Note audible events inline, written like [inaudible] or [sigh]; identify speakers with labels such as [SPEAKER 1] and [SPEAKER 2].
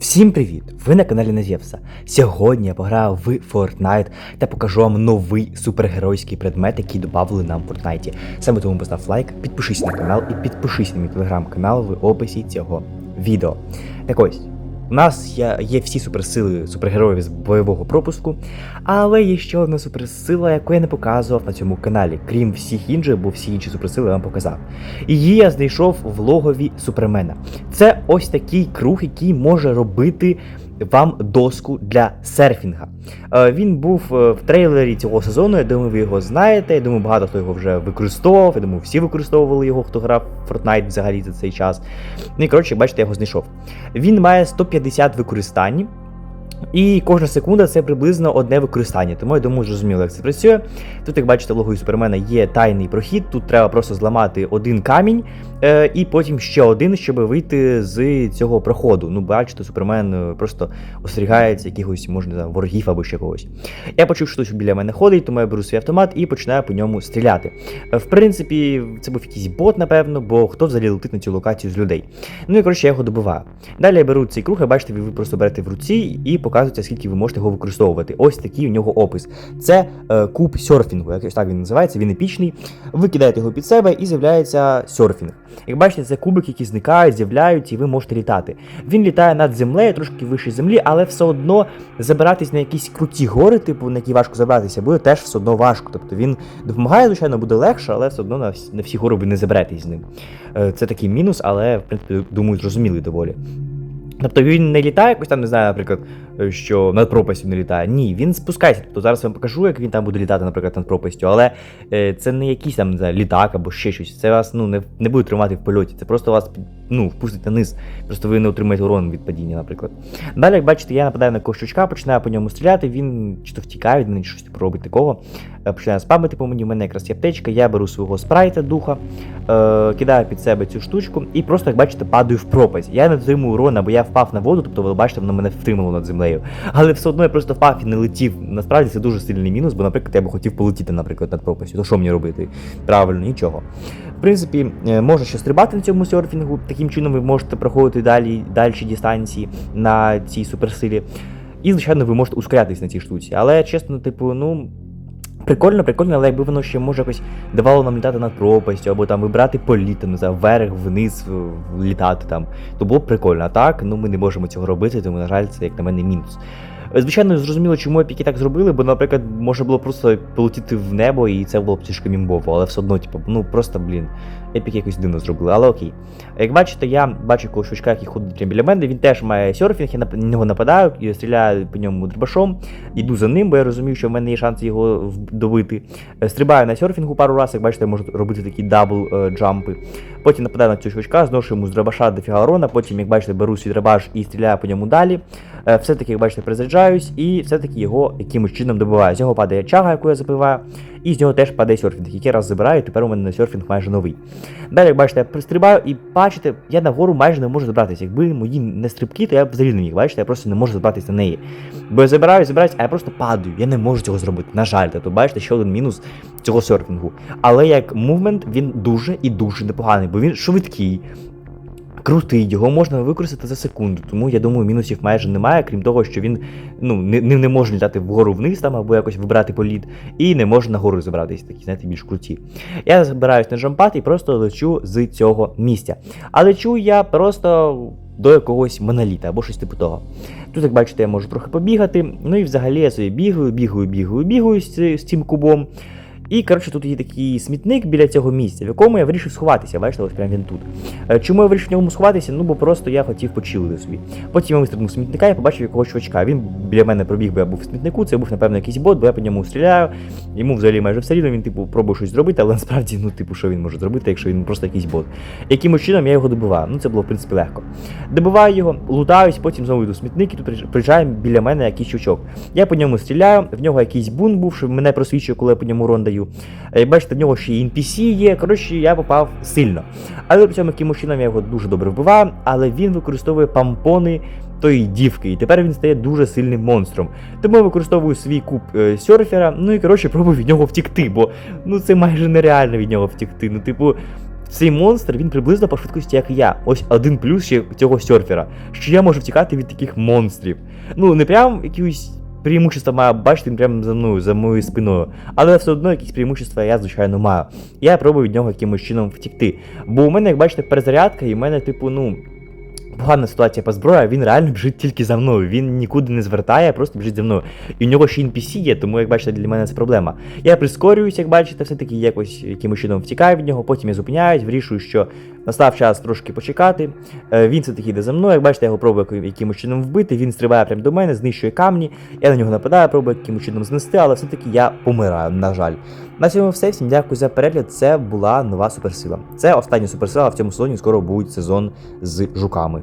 [SPEAKER 1] Всім привіт! Ви на каналі Назєвса. Сьогодні я пограю в Fortnite та покажу вам новий супергеройський предмет, який додали нам в Fortnite. Саме тому постав лайк, підпишись на канал і підпишись на мій телеграм-канал в описі цього відео. Так ось, у нас є, всі суперсили супергероїв з бойового пропуску, але є ще одна суперсила, яку я не показував на цьому каналі, крім всіх інших, бо всі інші суперсили я вам показав. Її я знайшов в логові Супермена. Це ось такий круг, який може робити вам доску для серфінга. Е, Він був е, в трейлері цього сезону. Я думаю, ви його знаєте. Я думаю, багато хто його вже використовував. Я думаю, всі використовували його, хто грав в Fortnite взагалі за цей час. Ну і коротше, бачите, я його знайшов. Він має 150 використань. І кожна секунда це приблизно одне використання, тому я думаю, зрозуміло, як це працює. Тут, як бачите, в логою Супермена є тайний прохід. Тут треба просто зламати один камінь, е, і потім ще один, щоб вийти з цього проходу. Ну, бачите, Супермен е, просто остерігається якихось, може, не знаю, ворогів або ще когось. Я почув, що хтось біля мене ходить, тому я беру свій автомат і починаю по ньому стріляти. Е, В принципі, це був якийсь бот, напевно, бо хто взагалі летить на цю локацію з людей. Ну і коротше, я його добиваю. Далі я беру цей круг, і бачите, ви просто берете в руці і показуєте, скільки ви можете його використовувати. Ось такий у нього опис. Це е, куб серфінгу, якось так він називається, він епічний. Ви кидаєте його під себе і з'являється серфінг. Як бачите, це кубик, які зникають, з'являються, і ви можете літати. Він літає над землею, трошки вище землі, але все одно забиратись на якісь круті гори, типу, на які важко забратися, буде теж все одно важко. Тобто він допомагає, звичайно, буде легше, але все одно на всі, на всі гори ви не заберетесь з ним. Е, Це такий мінус, але в принципі, думаю, зрозумілий доволі. Тобто він не літає якось там, не знаю, наприклад, що над пропастю не літає. Ні, він спускається. Тобто зараз я вам покажу, як він там буде літати, наприклад, над пропастю, але е, це не якийсь там не знаю, літак або ще щось. Це вас ну, не, не буде тримати в польоті. Це просто вас ну, впустить на низ. Просто ви не отримаєте урон від падіння, наприклад. Далі, як бачите, я нападаю на кощучка, починаю по ньому стріляти, він чи то втікає від мене, щось типу робить такого. Е, Починає спамити по мені, в мене якраз є аптечка, я беру свого спрайта духа, е, кидаю під себе цю штучку і просто, як бачите, падаю в пропасть. Я не отримую урона, бо я впав на воду, тобто ви бачите, воно мене втримало над землею. Але все одно я просто впав і не летів. Насправді це дуже сильний мінус, бо, наприклад, я би хотів полетіти, наприклад, над пропастю. То що мені робити? Правильно, нічого. В принципі, е, можна ще стрибати на цьому серфінгу. Таким чином ви можете проходити далі дальші дистанції на цій суперсилі. І, звичайно, ви можете ускорятись на цій штуці. Але чесно, типу, ну. Прикольно, прикольно, але якби воно ще може якось давало нам літати над пропастю, або там вибрати політ, не знаю, вверх, вниз, літати там, то було б прикольно. А так, ну ми не можемо цього робити, тому, на жаль, це як на мене мінус. Е, Звичайно, зрозуміло, чому епіки так зробили, бо, наприклад, можна було просто полетіти в небо, і це було б трішки мімбово, але все одно, типу, ну просто, блін, епіки якось дивно зробили, але окей. Як бачите, я бачу якогось чувачка, який ходить біля мене, він теж має серфінг, я на нього нападаю, і стріляю по ньому дробашом, іду за ним, бо я розумію, що в мене є шанс його добити. Е, Стрибаю на серфінгу пару разів, як бачите, я можу робити такі дабл е, джампи. Потім нападаю на цього чувачка, зношу йому з дробаша дофіга урона, потім, як бачите, беру свій дробаш і стріляю по ньому далі. Е, Все-таки, як бачите, призаряджаюсь, і все-таки його якимось чином добиваю. З нього падає чага, яку я забиваю, і з нього теж падає серфінг, який раз забираю, і тепер у мене на серфінг майже новий. Далі, як бачите, я пристрибаю і бачите, я на гору майже не можу забратися. Якби мої не стрибки, то я б взагалі не міг, бачите, я просто не можу забратися на неї. Бо я забираю, забираюсь, а я просто падаю. Я не можу цього зробити. На жаль, тобто бачите, ще один мінус цього серфінгу. Але як мувмент він дуже і дуже непоганий, бо він швидкий. Крутий, його можна використати за секунду, тому я думаю, мінусів майже немає, крім того, що він ну, не, не, може літати вгору вниз там або якось вибирати політ, і не може нагору забратися, такі, знаєте, більш круті. Я забираюсь на джампад і просто лечу з цього місця. А лечу я просто до якогось моноліта або щось типу того. Тут, як бачите, я можу трохи побігати. Ну і взагалі я собі бігаю, бігаю, бігаю, бігаю з цим кубом. І, коротше, тут є такий смітник біля цього місця, в якому я вирішив сховатися. Бачите, ось прямо він тут. Е, Чому я вирішив в ньому сховатися? Ну, бо просто я хотів почилити собі. Потім я вистрибнув смітника і побачив якогось чувачка. Він біля мене пробіг, бо я був в смітнику, це був, напевно, якийсь бот, бо я по ньому стріляю. Йому взагалі майже все рівно, він, типу, пробує щось зробити, але [laughs] насправді, ну, типу, що він може зробити, якщо він просто якийсь бот. Якимось чином я його добиваю. Ну, це було, в принципі, легко. Добиваю його, лутаюсь, потім знову йду в смітник, і тут приїжджає- біля мене якийсь чувачок. Я по ньому стріляю, в нього якийсь бун був, що мене просвічує, коли я по ньому урон даю. Е, Бачите, в нього ще й NPC є. Коротше, я попав сильно. Але при цьому якимось чином я його дуже добре вбиваю, але він використовує пампони тої дівки, і тепер він стає дуже сильним монстром. Тому я використовую свій куб е, серфера, ну і коротше пробую від нього втікти, бо ну це майже нереально від нього втікти. Ну, типу, цей монстр він приблизно по швидкості, як і я. Ось один плюс ще цього серфера, що я можу втікати від таких монстрів. Ну, не прям якісь преимущества маю бачити прямо за мною, за моєю спиною. Але все одно якісь преимущества я, звичайно, маю. Я пробую від нього якимось чином втікти. Бо у мене, як бачите, перезарядка, і в мене, типу, ну. Погана ситуація по зброї, він реально біжить тільки за мною. Він нікуди не звертає, просто біжить за мною. І у нього ще NPC є, тому як бачите, для мене це проблема. Я прискорююсь, як бачите, все-таки якось якимось чином втікаю від нього, потім я зупиняюсь, вирішую, що настав час трошки почекати. Е, Він все-таки йде за мною, як бачите, я його пробую якимось чином вбити, він стрибає прямо до мене, знищує камні, я на нього нападаю, пробую якимось чином знести, але все-таки я помираю, на жаль. На цьому все. Всім дякую за перегляд. Це була нова суперсила. Це остання суперсила в цьому сезоні. Скоро буде сезон з жуками.